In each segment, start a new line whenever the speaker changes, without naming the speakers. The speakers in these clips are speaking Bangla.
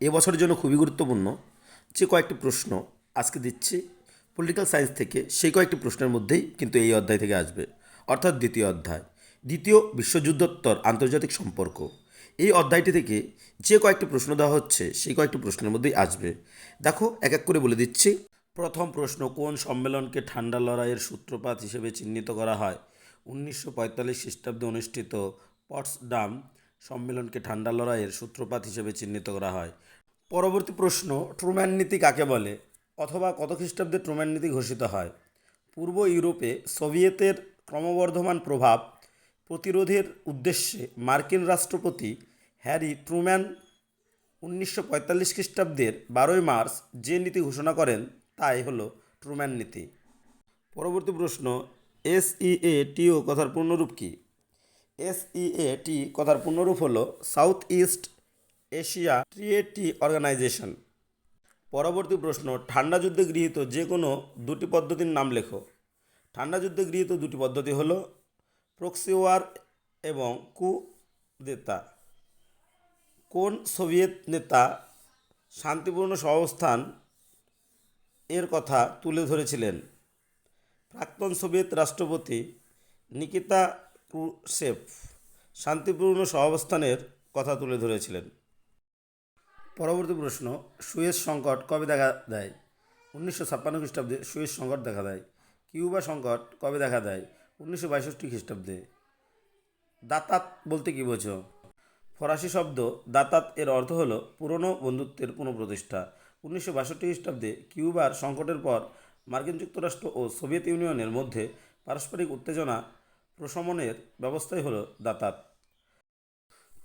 এবছরের জন্য খুবই গুরুত্বপূর্ণ যে কয়েকটি প্রশ্ন আজকে দিচ্ছি পলিটিক্যাল সায়েন্স থেকে, সেই কয়েকটি প্রশ্নের মধ্যেই কিন্তু এই অধ্যায় থেকে আসবে, অর্থাৎ দ্বিতীয় অধ্যায়। দ্বিতীয়, বিশ্বযুদ্ধোত্তর আন্তর্জাতিক সম্পর্ক। এই অধ্যায়টি থেকে যে কয়েকটি প্রশ্ন দেওয়া হচ্ছে, সেই কয়েকটি প্রশ্নের মধ্যেই আসবে। দেখো, এক এক করে বলে দিচ্ছি। প্রথম প্রশ্ন, কোন সম্মেলনকে ঠান্ডা লড়াইয়ের সূত্রপাত হিসেবে চিহ্নিত করা হয়? উনিশশো পঁয়তাল্লিশ খ্রিস্টাব্দে অনুষ্ঠিত পটসডাম সম্মেলনকে ঠান্ডা লড়াইয়ের সূত্রপাত হিসেবে চিহ্নিত করা হয়। পরবর্তী প্রশ্ন, ট্রুম্যান নীতি কাকে বলে? অথবা কত খ্রিস্টাব্দে ট্রুম্যান নীতি ঘোষিত হয়? পূর্ব ইউরোপে সোভিয়েতের ক্রমবর্ধমান প্রভাব প্রতিরোধের উদ্দেশ্যে মার্কিন রাষ্ট্রপতি হ্যারি ট্রুম্যান উনিশশো পঁয়তাল্লিশ খ্রিস্টাব্দের বারোই মার্চ যে নীতি ঘোষণা করেন, তাই হলো ট্রুম্যান নীতি। পরবর্তী প্রশ্ন এস ই এ টিও কথার পূর্ণরূপ কী? এস ই এ টি কথার পূর্ণরূপ হলো south east Asia treaty organisation. পরবর্তী প্রশ্ন, ঠান্ডা যুদ্ধে গৃহীত যে কোনো দুটি পদ্ধতির নাম লেখো। ঠান্ডা যুদ্ধে গৃহীত দুটি পদ্ধতি হলো প্রক্সি ওয়ার এবং কু দেতা কোন সোভিয়েত নেতা শান্তিপূর্ণ সহাবস্থান এর কথা তুলে ধরেছিলেন? প্রাক্তন সোভিয়েত রাষ্ট্রপতি নিকিতা ক্রুশেভ শান্তিপূর্ণ সহাবস্থানের কথা তুলে ধরেছিলেন। পরবর্তী প্রশ্ন, সুয়েজ সংকট কবে দেখা দেয়? উনিশশো ছাপ্পান্ন খ্রিস্টাব্দে সুয়েজ সংকট দেখা দেয়। কিউবা সংকট কবে দেখা দেয়? উনিশশো বাইষট্টি খ্রিস্টাব্দে। দাতাত বলতে কী বোঝো? ফরাসি শব্দ দাতাত এর অর্থ হল পুরনো বন্ধুত্বের পুনঃপ্রতিষ্ঠা। উনিশশো বাষট্টি খ্রিস্টাব্দে কিউবার সংকটের পর মার্কিন যুক্তরাষ্ট্র ও সোভিয়েত ইউনিয়নের মধ্যে পারস্পরিক উত্তেজনা প্রশমনের ব্যবস্থাই হলো দাতাত।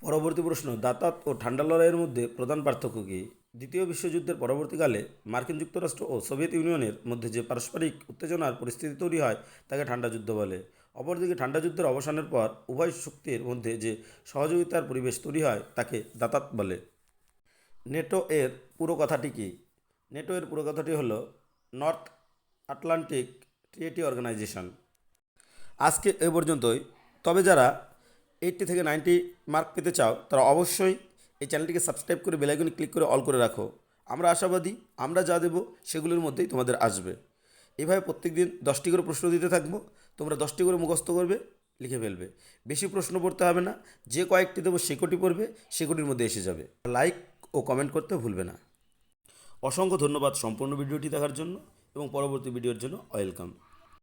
পরবর্তী প্রশ্ন, দাতাত ও ঠান্ডা লড়াইয়ের মধ্যে প্রধান পার্থক্য কী? দ্বিতীয় বিশ্বযুদ্ধের পরবর্তীকালে মার্কিন যুক্তরাষ্ট্র ও সোভিয়েত ইউনিয়নের মধ্যে যে পারস্পরিক উত্তেজনার পরিস্থিতি তৈরি হয়, তাকে ঠান্ডা যুদ্ধ বলে। অপরদিকে ঠান্ডা যুদ্ধের অবসানের পর উভয় শক্তির মধ্যে যে সহযোগিতার পরিবেশ তৈরি হয়, তাকে দাতাত বলে। নেটো এর পুরো কথাটি কী? নেটো এর পুরো কথাটি হলো, নর্থ আটলান্টিক ট্রিয়েটি অর্গানাইজেশন। আজকে এ পর্যন্তই। তবে যারা এইটটি থেকে নাইনটি মার্ক পেতে চাও, তারা অবশ্যই এই চ্যানেলটিকে সাবস্ক্রাইব করে বেলাইকনে ক্লিক করে অল করে রাখো। আমরা আশাবাদী, আমরা যা দেবো সেগুলোর মধ্যেই তোমাদের আসবে। এভাবে প্রত্যেক দিন দশটি করে প্রশ্ন দিতে থাকব, তোমরা দশটি করে মুখস্থ করবে, লিখে ফেলবে। বেশি প্রশ্ন পড়তে হবে না, যে কয়েকটি দেবো সে কটি পড়বে, সে কটির মধ্যে এসে যাবে। লাইক ও কমেন্ট করতে ভুলবে না। অসংখ্য ধন্যবাদ সম্পূর্ণ ভিডিওটি দেখার জন্য এবং পরবর্তী ভিডিওর জন্য ওয়েলকাম।